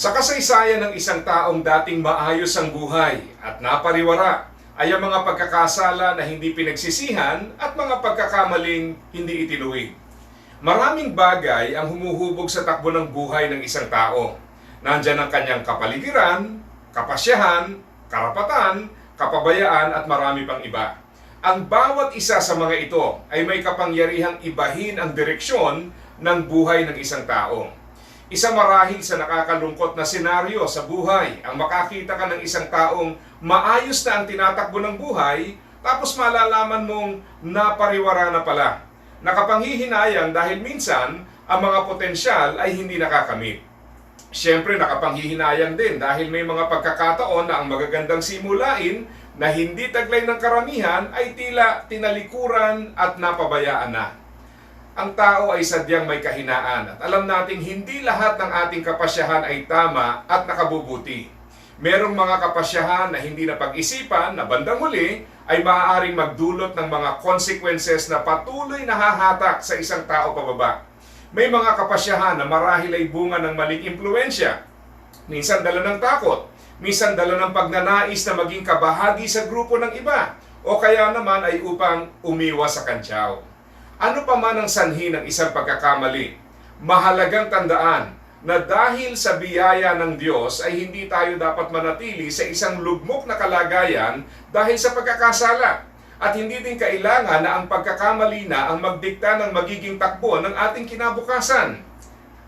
Sa kasaysayan ng isang taong dating maayos ang buhay at napariwara ay ang mga pagkakasala na hindi pinagsisihan at mga pagkakamaling hindi itinuwid. Maraming bagay ang humuhubog sa takbo ng buhay ng isang tao. Nandyan ang kanyang kapaligiran, kapasyahan, karapatan, kapabayaan at marami pang iba. Ang bawat isa sa mga ito ay may kapangyarihang ibahin ang direksyon ng buhay ng isang tao. Isa marahil sa nakakalungkot na senaryo sa buhay ang makakita ka ng isang taong maayos na ang tinatakbo ng buhay tapos malalaman mong napariwara na pala. Nakapanghihinayang dahil minsan ang mga potensyal ay hindi nakakamit. Siyempre nakapanghihinayang din dahil may mga pagkakataon na ang magagandang simulain na hindi taglay ng karamihan ay tila tinalikuran at napabayaan na. Ang tao ay sadyang may kahinaan at alam nating hindi lahat ng ating kapasyahan ay tama at nakabubuti. Merong mga kapasyahan na hindi napag-isipan na bandang huli ay maaaring magdulot ng mga consequences na patuloy na hahatak sa isang tao pababa. May mga kapasyahan na marahil ay bunga ng maling impluensya. Minsan dala ng takot, minsan dala ng pagnanais na maging kabahagi sa grupo ng iba, o kaya naman ay upang umiwas sa kantsaw. Ano pa man ang sanhi ng isang pagkakamali, mahalagang tandaan na dahil sa biyaya ng Diyos ay hindi tayo dapat manatili sa isang lugmok na kalagayan dahil sa pagkakasala. At hindi din kailangan na ang pagkakamali na ang magdikta ng magiging takbo ng ating kinabukasan.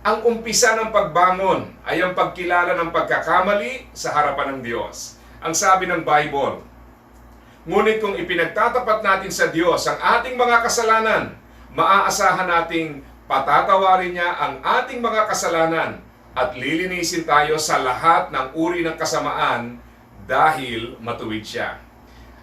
Ang umpisa ng pagbangon ay ang pagkilala ng pagkakamali sa harapan ng Diyos. Ang sabi ng Bible, Ngunit kung ipinagtatapat natin sa Diyos ang ating mga kasalanan, maaasahan nating patatawarin niya ang ating mga kasalanan at lilinisin tayo sa lahat ng uri ng kasamaan dahil matuwid siya.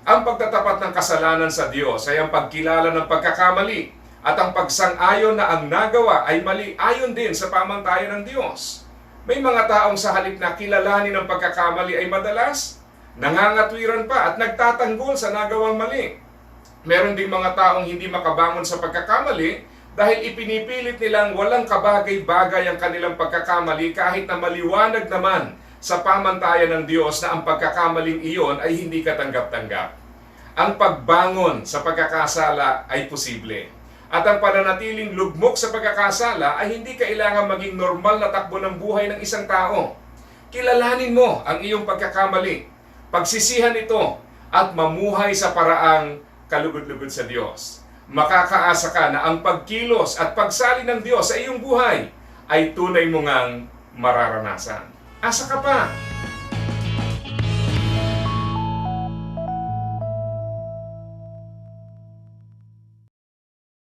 Ang pagtatapat ng kasalanan sa Diyos ay ang pagkilala ng pagkakamali at ang pagsang-ayon na ang nagawa ay mali ayon din sa pamantayan ng Diyos. May mga taong sa halip na kilalanin ang pagkakamali ay madalas nangangatwiran pa at nagtatanggol sa nagawang mali. Meron ding mga taong hindi makabangon sa pagkakamali dahil ipinipilit nilang walang kabagay-bagay ang kanilang pagkakamali kahit na maliwanag naman sa pamantayan ng Diyos na ang pagkakamaling iyon ay hindi katanggap-tanggap. Ang pagbangon sa pagkakasala ay posible. At ang pananatiling lugmok sa pagkakasala ay hindi kailangan maging normal na takbo ng buhay ng isang tao. Kilalanin mo ang iyong pagkakamali, pagsisihan ito, at mamuhay sa paraang kalugod-lugod sa Diyos. Makakaasa ka na ang pagkilos at pagsali ng Diyos sa iyong buhay ay tunay mo ngang mararanasan. Asa ka pa?